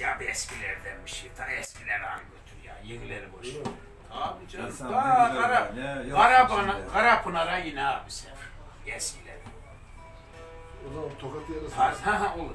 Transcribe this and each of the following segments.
Ya bir eskilerden bir şey. Ta eskileri al götür ya. Yenileri boş. ver. Abi canım. İnsan Daha ne güzel kara, var ya, yok yine abi sen. Eskiler. O zaman tokat yarası. Ha, ha, olur.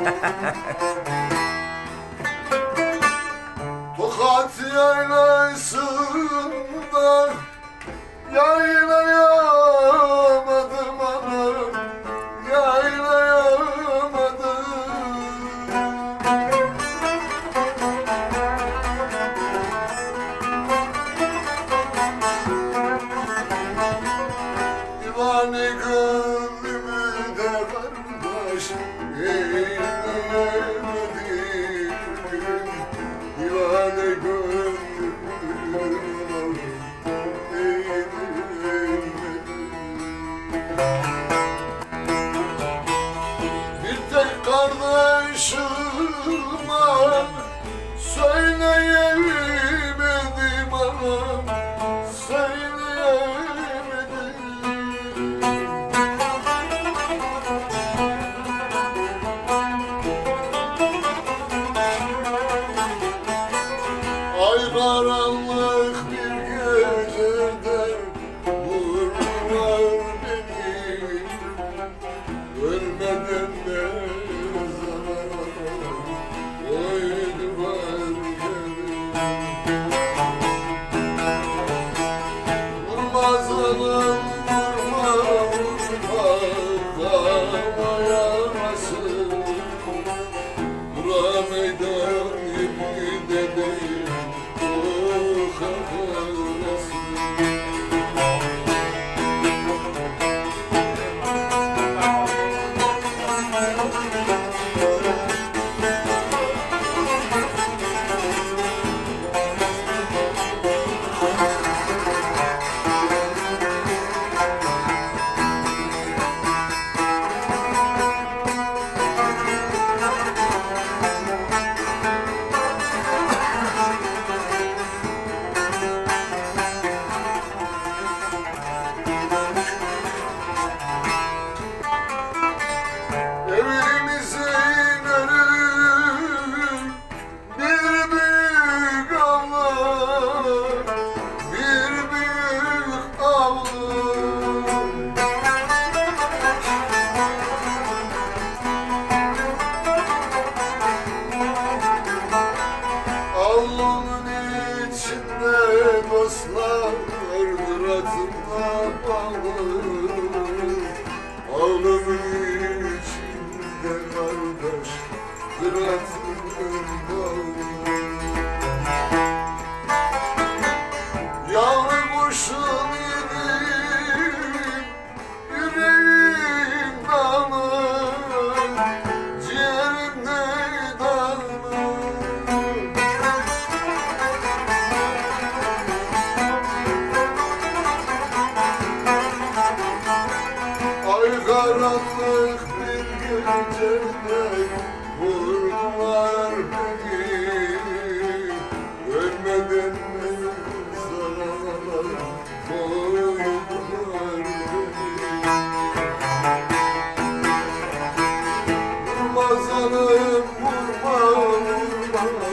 Tokat yaylasında yaylayamadım anam yaylayamadım. Divane Bir Yeah. Dostlar altında bağlı Avlunun içinde kardeş Kıratın Karanlık bir gecede vurdular beni. Ölmeden zaralar koydular beni. Vurma sanırım vurma vurma